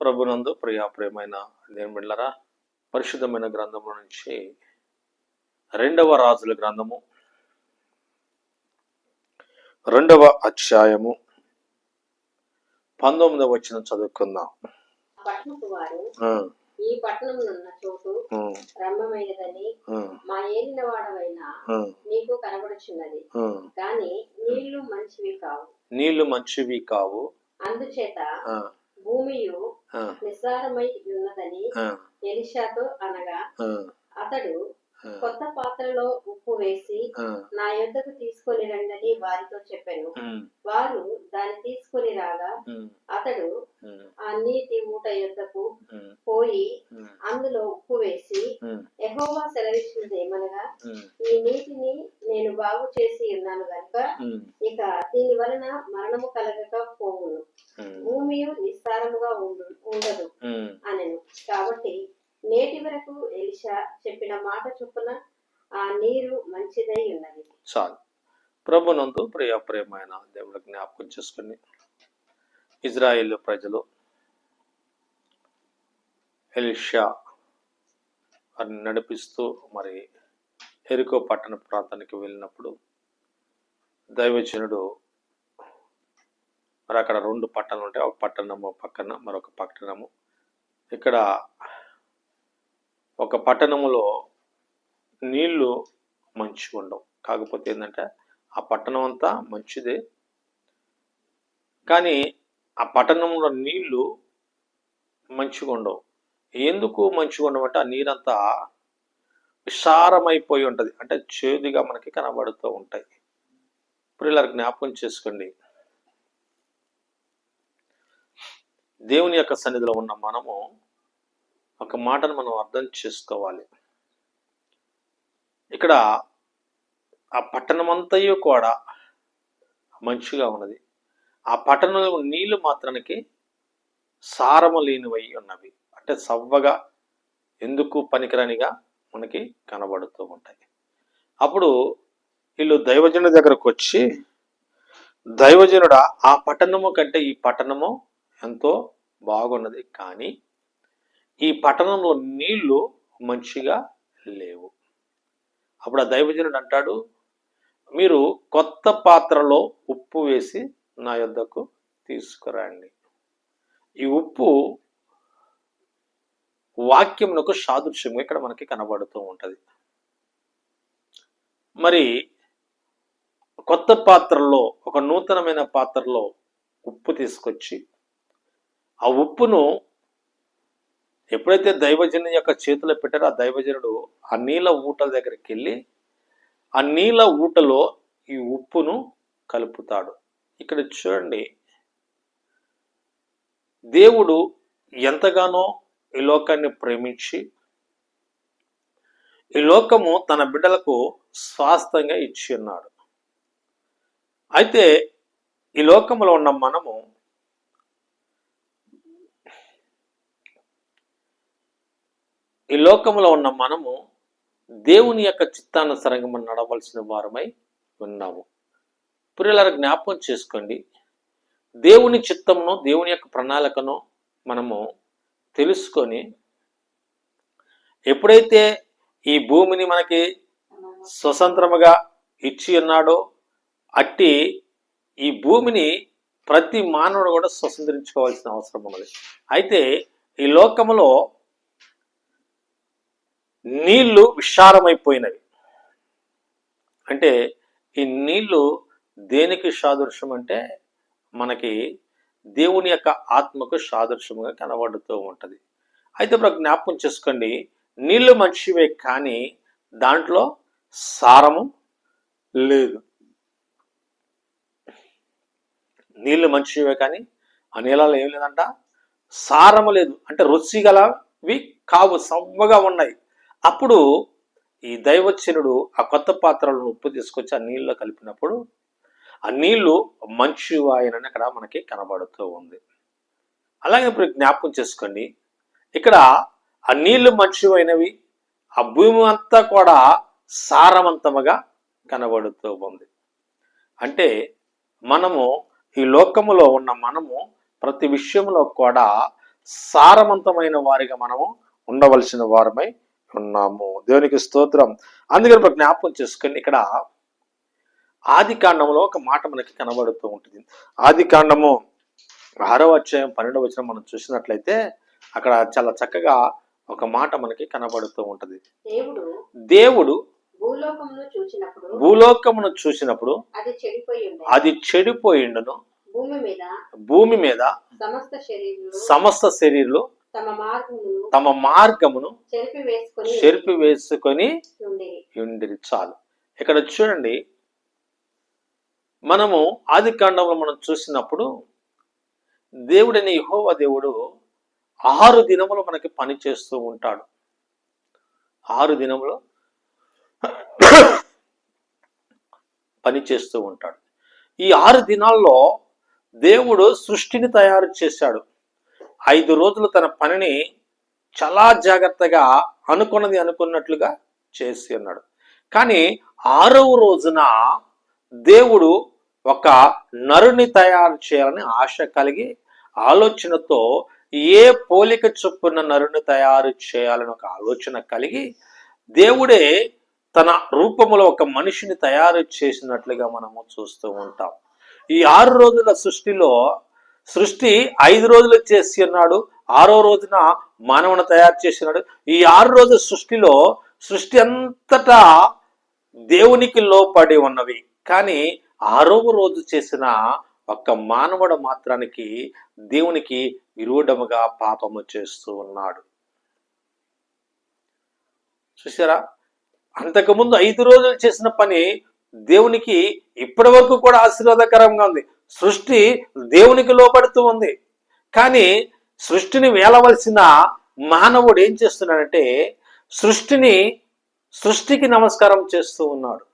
ప్రభునందు ప్రియా ప్రియమైన దేవుళ్ళరా పరిశుద్ధమైన గ్రంథము నుంచి రెండవ రాజుల గ్రంథము రెండవ అధ్యాయము పంతొమ్మిదవ వచ్చిన చదువుకుందాం. ఈ పట్టణమునున్న చోటు రమ్యమైనదని మా ఏలిన వాడవైన ఆ, నీకు కనబడుచున్నది. నీళ్ళు మంచివి కావు. నీళ్ళు మంచివి కావు. అందుచేత భూమియు నిస్సారమై ఉన్నదని ఎలిషాతో అనగా అతడు కొత్త పాత్రలో ఉప్పు వేసి నా యొద్దకు తీసుకొని రండని వారితో చెప్పాను. వారు దాన్ని తీసుకొని రాగా అతడు ఆ నీటి ఊట యొద్దకు పోయి అందులో ఉప్పు వేసి యెహోవా సెలవిచ్చినది ఏమనగా ఈ నీటిని నేను బాగు చేసి ఉన్నాను గనుక ఇక దీని వలన మరణము కలగక పోవును. భూమి నిస్సారముగా ఉండు ఉండదు. అనెను. కాబట్టి నేటి వరకు ఎలిషా చెప్పిన మాట చొప్పున ఆ నీరు మంచిదై ఉన్నది. చాలు. ప్రభునందు ప్రియ దేవుడు జ్ఞాపకం చేసుకుని ఇజ్రాయేల్ ప్రజలు ఎలిషా వారిని నడిపిస్తూ మరి ఎరుకో పట్టణ ప్రాంతానికి వెళ్ళినప్పుడు దైవజనుడు మరి అక్కడ రెండు పట్టణాలు ఉంటాయి. ఒక పట్టణము పక్కన మరొక పట్టణము. ఇక్కడ ఒక పట్టణములో నీళ్ళు మంచిగా ఉండవు. కాకపోతే ఏంటంటే ఆ పట్టణం అంతా మంచిదే. కానీ ఆ పట్టణంలో నీళ్ళు మంచిగా ఉండవు. ఎందుకు మంచిగా ఉండవంటే ఆ నీరంతా విశారమైపోయి ఉంటుంది. అంటే చేదుగా మనకి కనబడుతూ ఉంటాయి. ఇప్పుడు ఇలా జ్ఞాపకం చేసుకోండి. దేవుని యొక్క సన్నిధిలో ఉన్న మనము ఒక మాటను మనం అర్థం చేసుకోవాలి. ఇక్కడ ఆ పట్టణమంతయు కూడా మంచిగా ఉన్నది. ఆ పట్టణంలో నీళ్ళు మాత్రానికి సారము లేనివై ఉన్నవి. అంటే సవ్వగా ఎందుకు పనికిరానిగా మనకి కనబడుతూ ఉంటాయి. అప్పుడు వీళ్ళు దైవజనుడి దగ్గరకు వచ్చి దైవజనుడా ఆ పట్టణము కంటే ఈ పట్టణము ఎంతో బాగున్నది. కానీ ఈ పట్టణంలో నీళ్ళు మంచిగా లేవు. అప్పుడు ఆ దైవజనుడు అంటాడు మీరు కొత్త పాత్రలో ఉప్పు వేసి నా యొద్దకు తీసుకురండి. ఈ ఉప్పు వాక్యమునకు సాదృశ్యం ఇక్కడ మనకి కనబడుతూ ఉంటుంది. మరి కొత్త పాత్రలో ఒక నూతనమైన పాత్రలో ఉప్పు తీసుకొచ్చి ఆ ఉప్పును ఎప్పుడైతే దైవజనుని యొక్క చేతిలో పెట్టారో ఆ దైవజనుడు ఆ నీళ్ళ ఊటల దగ్గరికి వెళ్ళి ఆ నీళ్ళ ఊటలో ఈ ఉప్పును కలుపుతాడు. ఇక్కడ చూడండి. దేవుడు ఎంతగానో ఈ లోకాన్ని ప్రేమించి ఈ లోకము తన బిడ్డలకు స్వాస్థంగా ఇచ్చి ఉన్నాడు. అయితే ఈ లోకంలో ఉన్న మనము ఈ లోకంలో ఉన్న మనము దేవుని యొక్క చిత్తానుసరంగా మనం నడవలసిన వారమై ఉన్నాము. ప్రియుల జ్ఞాపకం చేసుకోండి. దేవుని చిత్తమును దేవుని యొక్క ప్రణాళికను మనము తెలుసుకొని ఎప్పుడైతే ఈ భూమిని మనకి స్వతంత్రముగా ఇచ్చి ఉన్నాడో అట్టి ఈ భూమిని ప్రతి మానవుడు కూడా స్వతంత్రించుకోవాల్సిన అవసరం ఉన్నది. అయితే ఈ లోకములో నీళ్ళు విశాలమైపోయినవి అంటే ఈ నీళ్ళు దేనికి సాదృశ్యం అంటే మనకి దేవుని యొక్క ఆత్మకు సాదృశ్యముగా కనబడుతూ ఉంటుంది. అయితే ఇప్పుడు జ్ఞాపకం చేసుకోండి. నీళ్ళు మంచివే కానీ దాంట్లో సారము లేదు. నీళ్ళు మంచివే కానీ ఆ నీళ్ళలో ఏం లేదంట సారము లేదు. అంటే రుచి గలవి కావు సవ్వగా ఉన్నాయి. అప్పుడు ఈ దైవచనుడు ఆ కొత్త పాత్రలను ఉప్పు తీసుకొచ్చి ఆ నీళ్ళలో కలిపినప్పుడు ఆ నీళ్ళు మంచివాయనని అక్కడ మనకి కనబడుతూ ఉంది. అలాగే ఇప్పుడు జ్ఞాపకం చేసుకోండి. ఇక్కడ ఆ నీళ్ళు మంచివైనవి ఆ భూమి అంతా కూడా సారవంతముగా కనబడుతూ ఉంది. అంటే మనము ఈ లోకములో ఉన్న మనము ప్రతి విషయంలో కూడా సారవంతమైన వారిగా మనము ఉండవలసిన వారమై ఉన్నాము. దేవునికి స్తోత్రం. అందుకని ఇప్పుడు జ్ఞాపకం చేసుకొని ఇక్కడ ఆది కాండంలో ఒక మాట మనకి కనబడుతూ ఉంటుంది. ఆది కాండము ఆరో అధ్యాయం పన్నెండవ వచ్చిన మనం చూసినట్లయితే అక్కడ చాలా చక్కగా ఒక మాట మనకి కనబడుతూ ఉంటది. దేవుడు భూలోకమును చూసినప్పుడు అది చెడిపోయి ఉండే అది చెడిపోయిండును భూమి మీద సమస్త శరీరులు తమ మార్గమును చెరిపి వేసుకొని ఉండి. ఉండిరి. చాలు. ఇక్కడ చూడండి. మనము ఆది కాండంలో మనం చూసినప్పుడు దేవుడని యెహోవా దేవుడు ఆరు దినములు మనకి పని చేస్తూ ఉంటాడు. ఆరు దినములు పని చేస్తూ ఉంటాడు. ఈ ఆరు దినాల్లో దేవుడు సృష్టిని తయారు చేశాడు. ఐదు రోజులు తన పనిని చాలా జాగ్రత్తగా అనుకున్నది అనుకున్నట్లుగా చేసి ఉన్నాడు కానీ ఆరవ రోజున దేవుడు ఒక నరుని తయారు చేయాలని ఆశ కలిగి ఆలోచనతో ఏ పోలిక చొప్పున నరుని తయారు చేయాలని ఒక ఆలోచన కలిగి దేవుడే తన రూపంలో ఒక మనిషిని తయారు చేసినట్లుగా మనము చూస్తూ ఉంటాం. ఈ ఆరు రోజుల సృష్టిలో సృష్టి ఐదు రోజులు చేసి ఉన్నాడు ఆరో రోజున మానవుని తయారు చేసినాడు ఈ ఆరు రోజుల సృష్టిలో సృష్టి అంతటా దేవునికి లోపడి ఉన్నవి. కానీ ఆరవ రోజు చేసిన ఒక్క మానవుడు మాత్రానికి దేవునికి విరోధముగా పాపము చేస్తూ ఉన్నాడు. చూసారా అంతకుముందు ఐదు రోజులు చేసిన పని దేవునికి ఇప్పటి వరకు కూడా ఆశీర్వాదకరంగా ఉంది. సృష్టి దేవునికి లోపడుతూ ఉంది. కానీ సృష్టిని వేలవలసిన మానవుడు ఏం చేస్తున్నాడంటే సృష్టిని సృష్టికి నమస్కారం చేస్తూ ఉన్నాడు.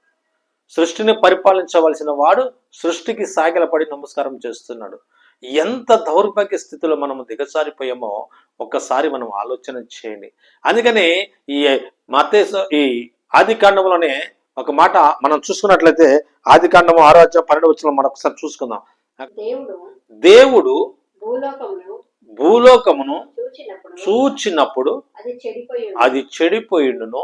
సృష్టిని పరిపాలించవలసిన వాడు సృష్టికి సాగిలపడి నమస్కారం చేస్తున్నాడు. ఎంత దౌర్భాగ్య స్థితిలో మనం దిగజారిపోయామో ఒక్కసారి మనం ఆలోచన చేయండి. అందుకని ఈ మతేశ ఈ ఆది కాండంలోనే ఒక మాట మనం చూసుకున్నట్లయితే ఆది కాండము ఆరాధ్య పన్నెండు వచ్చిన మనం ఒకసారి చూసుకుందాం. దేవుడు దేవుడు భూలోకమును చూచినప్పుడు అది చెడిపోయిండును.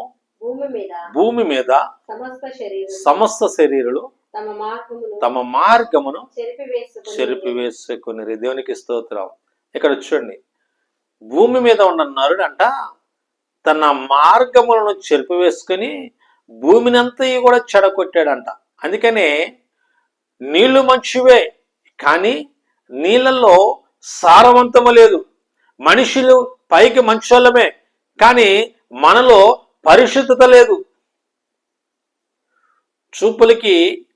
భూమి మీద సమస్త శరీరం సమస్త శరీరులు తమ మార్గమును తమ మార్గమును చెరిపి వేసుకుని చెరిపి వేసుకుని దేవునికి స్తోత్రం. ఇక్కడ చూడండి. భూమి మీద ఉన్న నరుడంట తన మార్గములను చెరిపి వేసుకుని భూమినంతా కూడా చెడగొట్టాడంట. అందుకనే నీళ్ళు మంచివే కానీ నీళ్ళల్లో సారవంతము లేదు. మనుషులు పైకి మంచోళ్ళమే కానీ మనలో పరిశుద్ధత లేదు. చూపులకి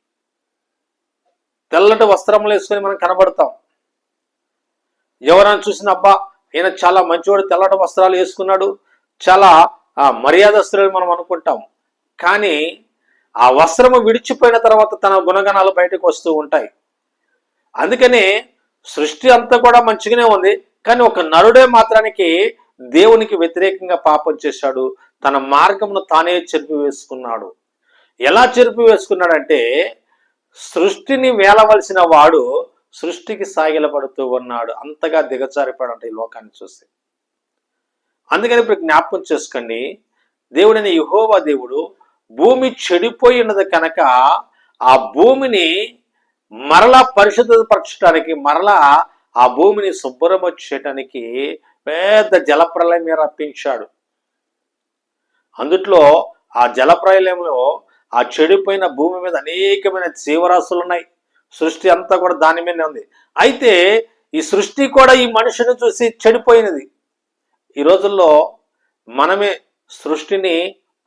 తెల్లటి వస్త్రములు వేసుకొని మనం కనబడతాం. ఎవరైనా చూసిన అబ్బా ఈయన చాలా మంచివాడు తెల్లటి వస్త్రాలు వేసుకున్నాడు. చాలా ఆ, మర్యాదస్తులు మనం అనుకుంటాం. కానీ ఆ వస్త్రము విడిచిపోయిన తర్వాత తన గుణగణాలు బయటకు వస్తూ ఉంటాయి. అందుకనే సృష్టి అంతా కూడా మంచిగానే ఉంది. కానీ ఒక నరుడే మాత్రానికి దేవునికి వ్యతిరేకంగా పాపం చేశాడు. తన మార్గమును తానే చెరిపి వేసుకున్నాడు ఎలా చెరిపి వేసుకున్నాడంటే సృష్టిని వేలవలసిన వాడు సృష్టికి సాగిలపడుతూ ఉన్నాడు. అంతగా దిగజారిపోయాడంట ఈ లోకాన్ని చూసి అందుకని ఇప్పుడు జ్ఞాపకం చేసుకోండి. దేవుడైన యుహోవా దేవుడు భూమి చెడిపోయి ఉన్నది కనుక ఆ భూమిని మరలా పరిశుద్ధపరచడానికి మరలా ఆ భూమిని శుభ్రం చేయటానికి పెద్ద జలప్రలయం రప్పించాడు అందుట్లో ఆ జలప్రలయంలో ఆ చెడిపోయిన భూమి మీద అనేకమైన జీవరాశులు ఉన్నాయి. సృష్టి అంతా కూడా దాని మీదనే ఉంది. అయితే ఈ సృష్టి కూడా ఈ మనిషిని చూసి చెడిపోయినది. ఈ రోజుల్లో మనమే సృష్టిని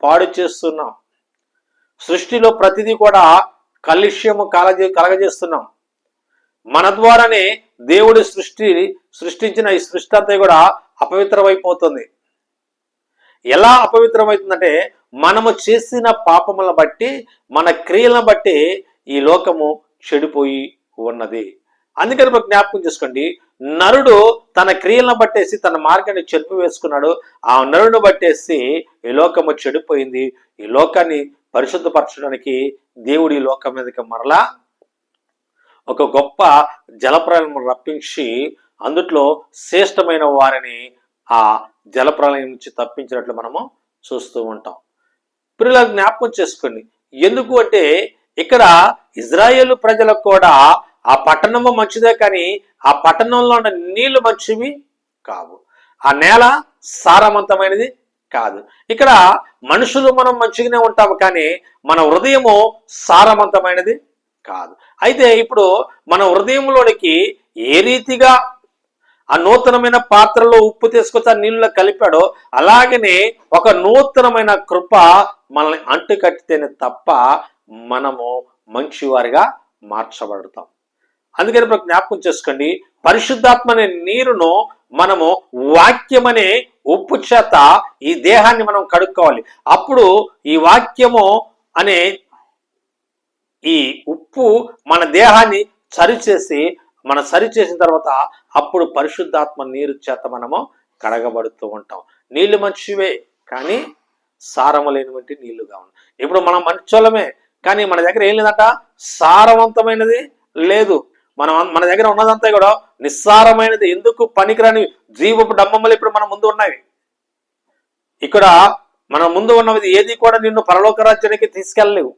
పాడు చేస్తున్నాం. సృష్టిలో ప్రతిదీ కూడా కలుష్యము కలజే కలగజేస్తున్నాం. మన ద్వారానే దేవుడి సృష్టి సృష్టించిన ఈ సృష్టి అంతా కూడా అపవిత్రమైపోతుంది. ఎలా అపవిత్రమవుతుందంటే మనము చేసిన పాపములను బట్టి మన క్రియలను బట్టి ఈ లోకము చెడిపోయి ఉన్నది. అందుకని మనం జ్ఞాపకం చేసుకోండి. నరుడు తన క్రియలను బట్టేసి తన మార్గాన్ని చెరుపు వేసుకున్నాడు. ఆ నరుడు బట్టేసి ఈ లోకము చెడిపోయింది. ఈ లోకాన్ని పరిశుద్ధపరచడానికి దేవుడు ఈ లోకం మీదకి మరలా ఒక గొప్ప జలప్రలయం రప్పించి అందుట్లో శ్రేష్టమైన వారిని ఆ జలప్రలయం నుంచి తప్పించినట్లు మనము చూస్తూ ఉంటాం. పిల్లల జ్ఞాపకం చేసుకోండి. ఎందుకు అంటే ఇక్కడ ఇజ్రాయేల్ ప్రజలకు కూడా ఆ పట్టణము మంచిదే కానీ ఆ పట్టణంలో ఉన్న నీళ్ళు మంచివి కావు. ఆ నేల సారవంతమైనది కాదు. ఇక్కడ మనుషులు మనం మంచిగానే ఉంటాము కానీ మన హృదయము సారవంతమైనది కాదు. అయితే ఇప్పుడు మన హృదయంలోనికి ఏ రీతిగా ఆ నూతనమైన పాత్రలో ఉప్పు తీసుకొచ్చి ఆ నీళ్ళలో కలిపాడో అలాగనే ఒక నూతనమైన కృప మనల్ని అంటు కట్టితేనే తప్ప మనము మంచివారిగా మార్చబడతాం. అందుకని ఇప్పుడు జ్ఞాపకం చేసుకోండి పరిశుద్ధాత్మ అనే నీరును మనము వాక్యం అనే ఉప్పు చేత ఈ దేహాన్ని మనం కడుక్కోవాలి. అప్పుడు ఈ వాక్యము అనే ఈ ఉప్పు మన దేహాన్ని సరిచేసి మన సరిచేసిన తర్వాత అప్పుడు పరిశుద్ధాత్మ నీరు చేత మనము కడగబడుతూ ఉంటాం. నీళ్ళు మంచివే కానీ సారము లేనివంటి నీళ్ళుగా ఉన్నాయి ఇప్పుడు మనం మంచోళమే కానీ మన దగ్గర ఏం లేదంట? సారవంతమైనది లేదు. మనం మన దగ్గర ఉన్నదంతా కూడా నిస్సారమైనది. ఎందుకు పనికిరాని జీవపు డమ్మములు ఇప్పుడు మన ముందు ఉన్నవి? ఇక్కడ మన ముందు ఉన్నది ఏది కూడా నిన్ను పరలోక రాజ్యానికి తీసుకెళ్ళలేవు.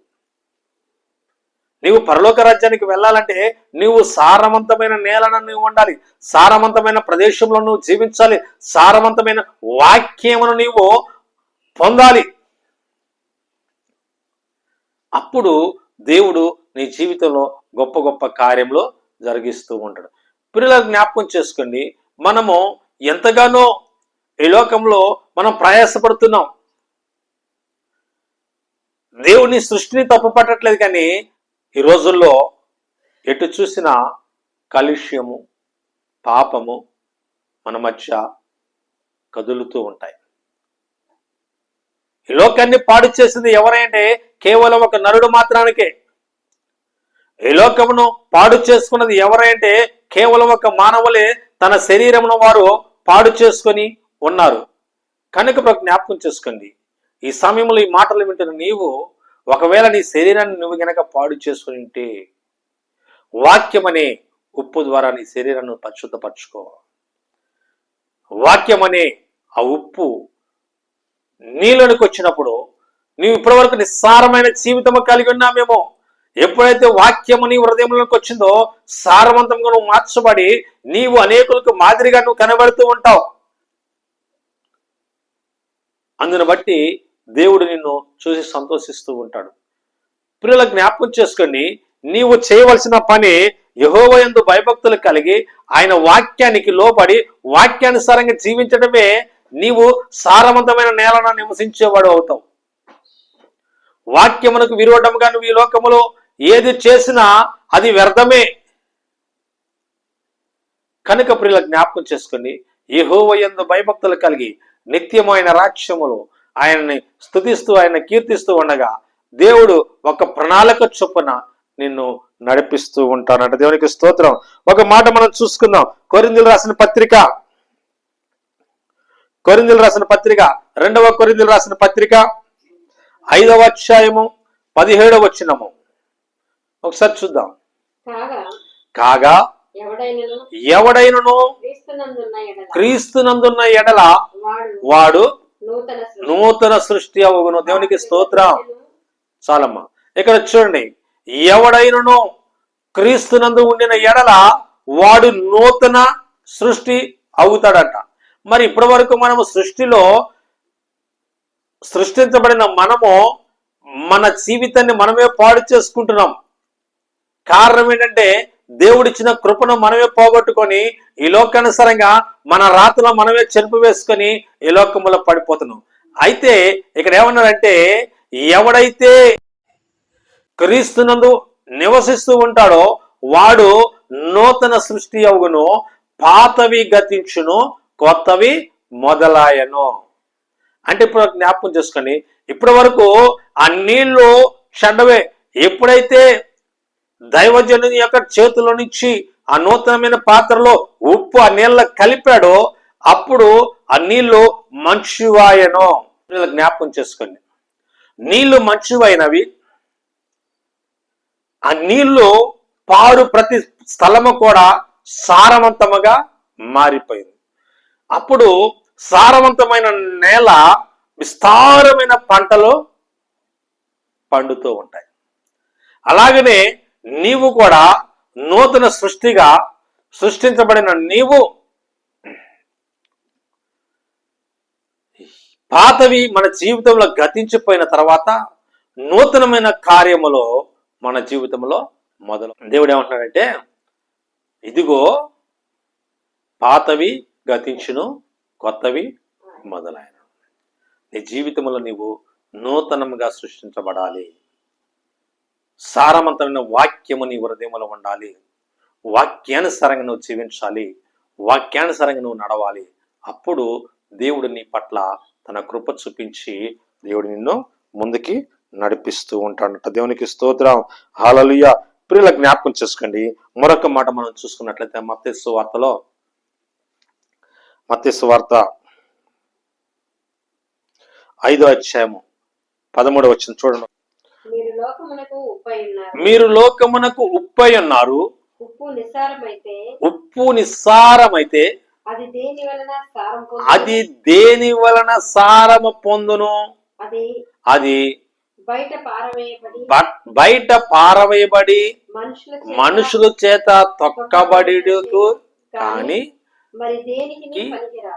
నీవు పరలోక రాజ్యానికి వెళ్ళాలంటే నీవు సారవంతమైన నేలను నువ్వు ఉండాలి సారవంతమైన ప్రదేశంలో నువ్వు జీవించాలి. సారవంతమైన వాక్యమును నీవు పొందాలి. అప్పుడు దేవుడు నీ జీవితంలో గొప్ప గొప్ప కార్యంలో జరిగిస్తూ ఉంటాడు. పిల్లల జ్ఞాపకం చేసుకోండి. మనము ఎంతగానో ఈ లోకంలో మనం ప్రయాసపడుతున్నాం. దేవుని సృష్టిని తప్పుపట్టట్లేదు కానీ ఈ రోజుల్లో ఎటు చూసినా కాలుష్యము పాపము మన మధ్య కదులుతూ ఉంటాయి. ఈ లోకాన్ని పాడు చేసింది ఎవరంటే కేవలం ఒక నరుడు మాత్రానికే. ఈ లోకమును పాడు చేసుకున్నది ఎవరంటే కేవలం ఒక మానవులే తన శరీరమును వారు పాడు చేసుకొని ఉన్నారు. కనుక ఇప్పుడు జ్ఞాపకం చేసుకోండి. ఈ సమయంలో ఈ మాటలు వింటున్న నీవు ఒకవేళ నీ శరీరాన్ని నువ్వు గనక పాడు చేసుకుని ఉంటే వాక్యం అనే ఉప్పు ద్వారా నీ శరీరాన్ని పరిశుద్ధపరచుకో. వాక్యం అనే ఆ ఉప్పు నీలోనికి వచ్చినప్పుడు నీవు ఇప్పటివరకు నిస్సారమైన జీవితము కలిగి ఉన్నామేమో. ఎప్పుడైతే వాక్యము నీ హృదయంలోకి వచ్చిందో సారవంతంగా నువ్వు మార్చబడి నీవు అనేకులకు మాదిరిగా నువ్వు కనబడుతూ ఉంటావు. అందును బట్టి దేవుడు నిన్ను చూసి సంతోషిస్తూ ఉంటాడు. పిల్లల జ్ఞాపకం చేసుకొని నీవు చేయవలసిన పని యహోవయందు భయభక్తులు కలిగి ఆయన వాక్యానికి లోపడి వాక్యానుసారంగా జీవించడమే నీవు సారవంతమైన నేలన నివసించేవాడు అవుతావు. వాక్యమునకు విరోధముగా నువ్వు ఈ లోకములో ఏది చేసినా అది వ్యర్థమే. కనుక ప్రియుల జ్ఞాపకం చేసుకుని యహోవయందు భయభక్తులు కలిగి నిత్యమైన రాక్ష్యములు ఆయనని స్థుతిస్తూ ఆయన కీర్తిస్తూ ఉండగా దేవుడు ఒక ప్రణాళిక చొప్పున నిన్ను నడిపిస్తూ ఉంటానంట. దేవునికి స్తోత్రం. ఒక మాట మనం చూసుకుందాం. కొరిందులు రాసిన పత్రిక. కొరిందులు రాసిన పత్రిక. రెండవ కొరిందులు రాసిన పత్రిక. ఐదవ అధ్యాయము పదిహేడవ వచ్చినము ఒకసారి చూద్దాం. కాగా ఎవడైనను క్రీస్తునందున్న ఎడల వాడు నూతన సృష్టి. అవును దేవునికి స్తోత్రం. చాలమ్మా. ఇక్కడ చూడండి. ఎవడైనను క్రీస్తునందు ఉండిన ఎడల వాడు నూతన సృష్టి అవుతాడంట. మరి ఇప్పటి వరకు మనము సృష్టిలో సృష్టించబడిన మనము మన జీవితాన్ని మనమే పాడు చేసుకుంటున్నాం. కారణం ఏంటంటే దేవుడిచ్చిన కృపను మనమే పోగొట్టుకొని ఈ లోకానుసారంగా మన రాతలో మనమే చెరుపు వేసుకొని ఈ లోకములో పడిపోతున్నాం. అయితే ఇక్కడ ఏమన్నారంటే ఎవడైతే క్రీస్తునందు నివసిస్తూ ఉంటాడో వాడు నూతన సృష్టి అవుగును పాతవి గతించును కొత్తవి మొదలాయను. అంటే ఇప్పుడు జ్ఞాపకం చేసుకోండి. ఇప్పటి వరకు ఆ నీళ్ళు చెడ్డవే ఎప్పుడైతే దైవజనుని యొక్క చేతిలో నుంచి ఆ నూతనమైన పాత్రలో ఉప్పు ఆ నీళ్ళ కలిపాడో అప్పుడు ఆ నీళ్ళు మంచివాయను. జ్ఞాపకం చేసుకోండి. నీళ్ళు మంచివైనవి. ఆ నీళ్ళు పారు ప్రతి స్థలము కూడా సారవంతముగా మారిపోయింది. అప్పుడు సారవంతమైన నేల విస్తారమైన పంటలు పండుతూ ఉంటాయి. అలాగనే నీవు కూడా నూతన సృష్టిగా సృష్టించబడిన నీవు పాతవి మన జీవితంలో గతించిపోయిన తర్వాత నూతనమైన కార్యములో మన జీవితంలో మొదలు. దేవుడు ఏమంటున్నాడంటే ఇదిగో పాతవి గతించును కొత్తవి మొదలైన నీ జీవితంలో నీవు నూతనంగా సృష్టించబడాలి. సారవంతమైన వాక్యము నీ హృదయంలో ఉండాలి. వాక్యానుసారంగా నువ్వు జీవించాలి. వాక్యానుసారంగా నువ్వు నడవాలి. అప్పుడు దేవుడు నీ పట్ల తన కృప చూపించి దేవుడు నిన్ను ముందుకి నడిపిస్తూ ఉంటాడట. దేవునికి స్తోత్రం. హాలలుయ ప్రియుల జ్ఞాపకం చేసుకోండి. మరొక మాట మనం చూసుకున్నట్లయితే మత్స్సు వార్తలో. మత్స్సు వార్త ఐదో అధ్యాయము పదమూడవ వచ్చిన చూడండి. మీరు లోకమునకు ఉప్పై ఉన్నారు. మీరు లోకమునకు ఉప్పై ఉన్నారు. ఉప్పు నిస్సారమైతే ఉప్పు నిస్సారమైతే అది దేని వలన సారం పొందును? అది దేని వలన సారము పొందును? అది అది బయట పారవేయబడి మనుషుల చేత తొక్కబడికు కానీ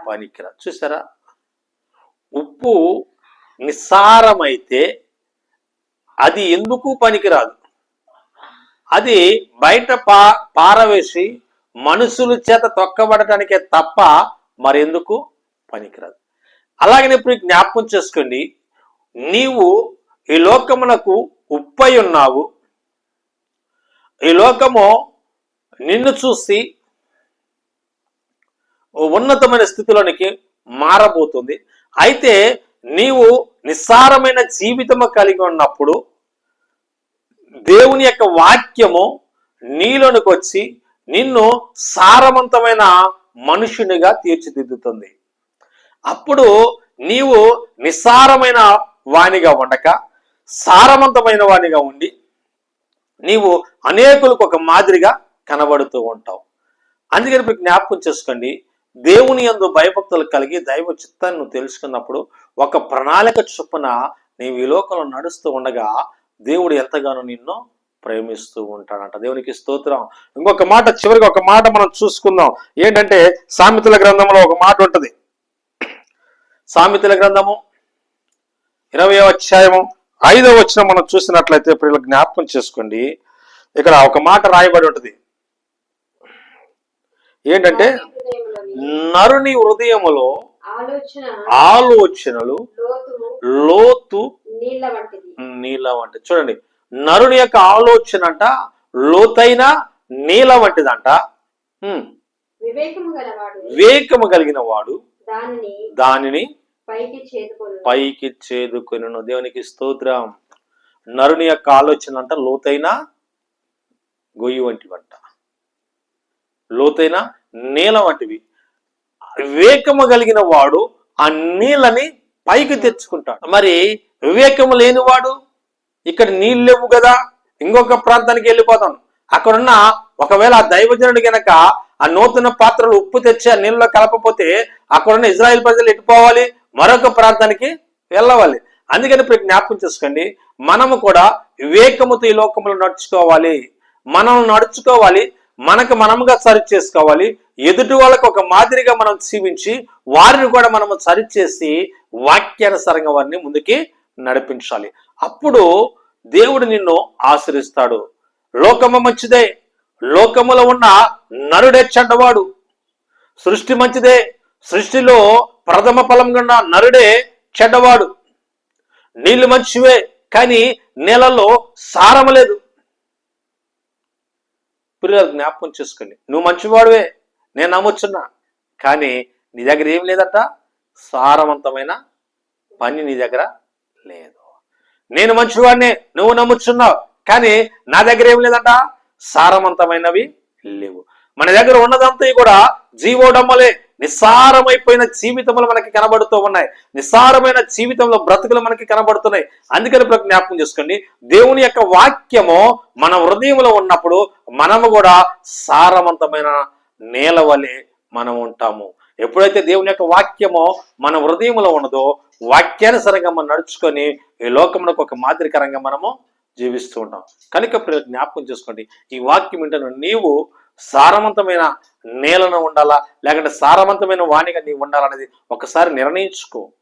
పనికిరా చూసారా? ఉప్పు నిస్సారమైతే అది ఎందుకు పనికిరాదు? అది బయట పా పారవేసి మనుషుల చేత తొక్కబడటానికే తప్ప మరెందుకు పనికిరాదు? అలాగనే ఇప్పుడు జ్ఞాపకం చేసుకోండి. నీవు ఈ లోకమునకు ఉప్పై ఉన్నావు. ఈ లోకము నిన్ను చూసి ఉన్నతమైన స్థితిలోనికి మారబోతుంది. అయితే నీవు నిస్సారమైన జీవితము కలిగి ఉన్నప్పుడు దేవుని యొక్క వాక్యము నీలోనికి వచ్చి నిన్ను సారవంతమైన మనుషునిగా తీర్చిదిద్దుతుంది. అప్పుడు నీవు నిస్సారమైన వాణిగా ఉండక సారవంతమైన వాణిగా ఉండి నీవు అనేకులకు ఒక మాదిరిగా కనబడుతూ ఉంటావు. అందుకని ఇప్పుడు జ్ఞాపకం చేసుకోండి దేవుని యందు భయభక్తులు కలిగి దైవ చిత్తాన్ని నువ్వు తెలుసుకున్నప్పుడు ఒక ప్రణాళిక చొప్పున నీవు ఈ లోకంలో నడుస్తూ ఉండగా దేవుడు ఎంతగానో నిన్ను ప్రేమిస్తూ ఉంటాడంట. దేవునికి స్తోత్రం. ఇంకొక మాట చివరిగా ఒక మాట మనం చూసుకుందాం. ఏంటంటే సామెతల గ్రంథంలో ఒక మాట ఉంటది. సామెతల గ్రంథము ఇరవై అధ్యాయము ఐదవ వచ్చిన మనం చూసినట్లయితే ఇప్పుడు జ్ఞాపకం చేసుకోండి. ఇక్కడ ఒక మాట రాయబడి ఉంటది. ఏంటంటే నరుని హృదయములో ఆలోచన ఆలోచనలు లోతు నీళ్ళ వంటిది. చూడండి. నరుని యొక్క ఆలోచన అంట లోతైన నీల వంటిదంట. వివేకము కలిగిన వాడు. దానిని దానిని పైకి చేదుకొని. పైకి చేదుకొను దేవునికి స్తోత్రం. నరుని యొక్క ఆలోచన అంట లోతైన గొయ్యి వంటివంట. లోతైన నీల వంటివి. వివేకము కలిగిన వాడు ఆ నీళ్ళని పైకి తెచ్చుకుంటాడు. మరి వివేకము లేనివాడు ఇక్కడ నీళ్ళు లేవు కదా? ఇంకొక ప్రాంతానికి వెళ్ళిపోతాం. అక్కడున్న ఒకవేళ ఆ దైవజనుడు గనక ఆ నూతన పాత్రలు ఉప్పు తెచ్చి ఆ నీళ్ళలో కలపపోతే అక్కడున్న ఇజ్రాయెల్ ప్రజలు ఎటుపోవాలి మరొక ప్రాంతానికి వెళ్ళవాలి. అందుకని ఇప్పుడు జ్ఞాపకం చేసుకోండి. మనము కూడా వివేకముతో ఈ లోకంలో నడుచుకోవాలి. మనం నడుచుకోవాలి. మనకు మనముగా సరి చేసుకోవాలి. ఎదుటి వాళ్ళకు ఒక మాదిరిగా మనం జీవించి వారిని కూడా మనము సరిచేసి వాక్యానుసారంగా వారిని ముందుకి నడిపించాలి. అప్పుడు దేవుడు నిన్ను ఆశ్రయిస్తాడు. లోకము మంచిదే. లోకములో ఉన్న నరుడే చెడ్డవాడు. సృష్టి మంచిదే. సృష్టిలో ప్రథమ ఫలం కన్నా నరుడే చెడ్డవాడు. నీళ్ళు మంచివే కానీ నీళ్ళలో సారం లేదు. పిల్లలు జ్ఞాపకం చేసుకోండి. నువ్వు మంచివాడువే. నేను నమ్ముచున్నా. కానీ నీ దగ్గర ఏం లేదట? సారవంతమైన పని నీ దగ్గర లేదు. నేను మంచివాడిని నువ్వు నమ్ముచున్నావు. కానీ నా దగ్గర ఏం లేదట? సారవంతమైనవి లేవు. మన దగ్గర ఉన్నదంతా కూడా జీవోడమ్మలే నిస్సారమైపోయిన జీవితములు మనకి కనబడుతూ ఉన్నాయి. నిస్సారమైన జీవితంలో బ్రతుకులు మనకి కనబడుతున్నాయి. అందుకని ఇప్పుడు జ్ఞాపకం చేసుకోండి. దేవుని యొక్క వాక్యము మన హృదయంలో ఉన్నప్పుడు మనము కూడా సారవంతమైన నేల వలె మనం ఉంటాము. ఎప్పుడైతే దేవుని యొక్క వాక్యమో మన హృదయంలో ఉన్నదో వాక్యానుసరంగా మనం నడుచుకొని ఈ లోకమునకు ఒక మాదిరికరంగా మనము జీవిస్తూ ఉంటాం. కనుక జ్ఞాపకం చేసుకోండి. ఈ వాక్యం వింటున్న నీవు సారవంతమైన నేలను ఉండాలా? లేకుంటే సారవంతమైన వాణిగా నీవు ఉండాలనేది ఒకసారి నిర్ణయించుకో.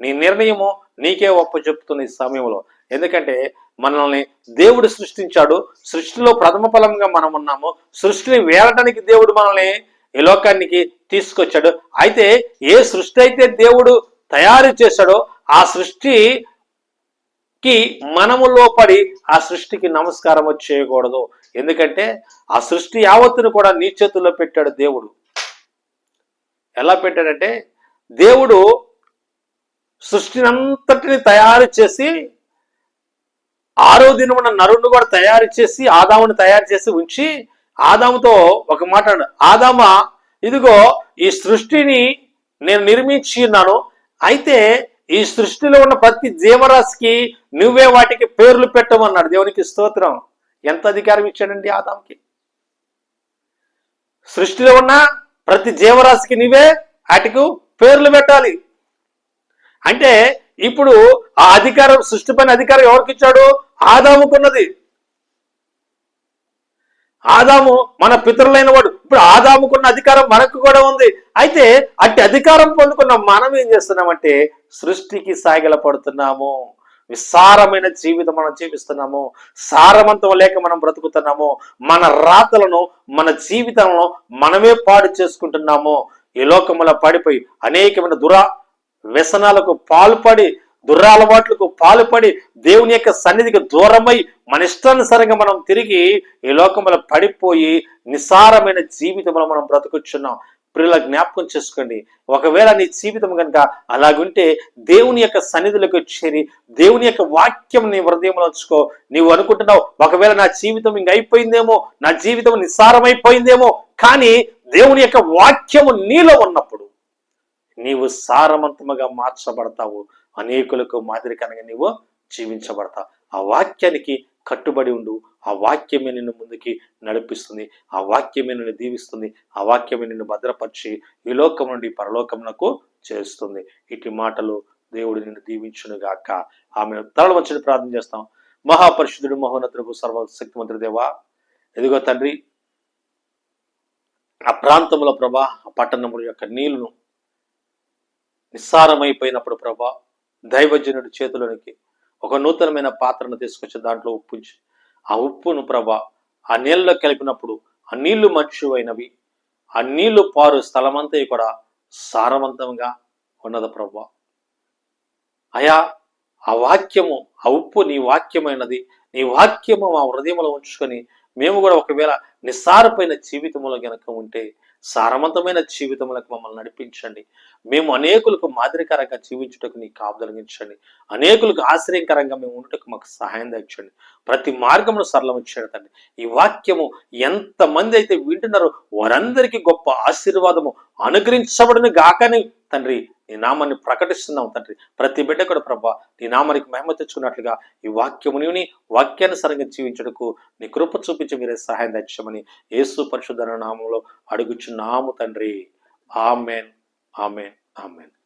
నీ నిర్ణయము నీకే ఒప్ప చెప్తున్న ఈ సమయంలో. ఎందుకంటే మనల్ని దేవుడు సృష్టించాడు. సృష్టిలో ప్రథమ ఫలంగా మనం ఉన్నాము. సృష్టిని వేరటానికి దేవుడు మనల్ని ఈ లోకానికి తీసుకొచ్చాడు. అయితే ఏ సృష్టి అయితే దేవుడు తయారు చేశాడో ఆ సృష్టికి మనము లోపడి ఆ సృష్టికి నమస్కారం చేయకూడదు. ఎందుకంటే ఆ సృష్టి యావత్తును కూడా నీ చేతుల్లో పెట్టాడు దేవుడు. ఎలా పెట్టాడంటే దేవుడు సృష్టినంతటిని తయారు చేసి ఆరో దినమున నరుణ్ణి కూడా తయారు చేసి ఆదాముని తయారు చేసి ఉంచి ఆదాముతో ఒక మాట ఆదామ ఇదిగో ఈ సృష్టిని నేను నిర్మించి ఉన్నాను. అయితే ఈ సృష్టిలో ఉన్న ప్రతి జీవరాశికి నువ్వే వాటికి పేర్లు పెట్టమన్నాడు. దేవునికి స్తోత్రం. ఎంత అధికారం ఇచ్చాడండి ఆదాంకి సృష్టిలో ఉన్న ప్రతి జీవరాశికి నువ్వే వాటికి పేర్లు పెట్టాలి. అంటే ఇప్పుడు ఆ అధికారం సృష్టి పైన అధికారం ఎవరికి ఇచ్చాడు? ఆదాముకున్నది. ఆదాము మన పితరులైన వాడు. ఇప్పుడు ఆదాముకున్న అధికారం మనకు కూడా ఉంది. అయితే అట్టి అధికారం పొందుకున్న మనం ఏం చేస్తున్నామంటే సృష్టికి సాగిల పడుతున్నాము. విస్తారమైన జీవితం మనం జీవిస్తున్నాము. సారవంతం లేక మనం బ్రతుకుతున్నాము. మన రాతలను మన జీవితంలో మనమే పాడు చేసుకుంటున్నాము. ఈ లోకముల పడిపోయి అనేకమైన దురా వ్యసనాలకు పాల్పడి దుర్రాలవాట్లకు పాల్పడి దేవుని యొక్క సన్నిధికి దూరమై మన ఇష్టానుసారంగా మనం తిరిగి ఈ లోకంలో పడిపోయి నిసారమైన జీవితంలో మనం బ్రతుకుచున్నాం ప్రియుల జ్ఞాపకం చేసుకోండి. ఒకవేళ నీ జీవితం కనుక అలాగుంటే దేవుని యొక్క సన్నిధులకు చేరి దేవుని యొక్క వాక్యం నీ హృదయంలో ఉంచుకో. నీవు అనుకుంటున్నావు ఒకవేళ నా జీవితం ఇంక అయిపోయిందేమో నా జీవితం నిస్సారమైపోయిందేమో కానీ దేవుని యొక్క వాక్యము నీలో ఉన్నప్పుడు నీవు సారవంతముగా మార్చబడతావు. అనేకులకు మాదిరికనగా నీవు జీవించబడతావు ఆ వాక్యానికి కట్టుబడి ఉండు. ఆ వాక్యమే నిన్ను ముందుకి నడిపిస్తుంది. ఆ వాక్యమే నిన్ను దీవిస్తుంది. ఆ వాక్యమే నిన్ను భద్రపరిచి ఈ లోకం నుండి పరలోకమునకు చేస్తుంది ఇటు మాటలు దేవుడు నిన్ను దీవించునుగాక. ఆమె తరల వచ్చి ప్రార్థన చేస్తాం. మహాపరిశుద్ధుడు మహోన్నతుడు సర్వశక్తిమంతుడు దేవా ఎదుగో తండ్రి ఆ ప్రాంతంలో ప్రభా ఆ పట్టణముల యొక్క నీళ్ళను నిస్సారమైపోయినప్పుడు ప్రభా దైవజనుడి చేతిలోనికి ఒక నూతనమైన పాత్రను తీసుకొచ్చి దాంట్లో ఉప్పుంచి ఆ ఉప్పును ప్రభా ఆ నీళ్ళలో కలిపినప్పుడు ఆ నీళ్ళు మంచువైనవి ఆ నీళ్ళు పారు స్థలమంతా కూడా సారవంతంగా ఉన్నది ప్రభా. అయా ఆ వాక్యము ఆ ఉప్పు నీ వాక్యమైనది. నీ వాక్యము మా హృదయంలో ఉంచుకొని మేము కూడా ఒకవేళ నిస్సారమైన జీవితంలో గనక ఉంటే సారవంతమైన జీవితములకు మమ్మల్ని నడిపించండి. మేము అనేకులకు మాదిరికరంగా జీవించుటకు నీ కాపుదలిగించండి అనేకులకు ఆశ్రయకరంగా మేము ఉండటకు మాకు సహాయం తెచ్చండి ప్రతి మార్గమును సరళం తండ్రి ఈ వాక్యము ఎంతమంది అయితే వింటున్నారో వారందరికీ గొప్ప ఆశీర్వాదము అనుగ్రహించబడిన గాకని తండ్రి నీ నామాన్ని ప్రకటిస్తున్నాం తండ్రి. ప్రతి బిడ్డ కూడా ప్రభా నీ నామానికి మహిమ తెచ్చుకున్నట్లుగా ఈ వాక్యముని వాక్యానుసారంగా జీవించడకు నీ కృప చూపించి మీరే సహాయం తెచ్చమని యేసు పరిశుద్ధ నామంలో అడుగుచున్నాము తండ్రి. ఆమెన్. ఆమెన్. ఆమెన్.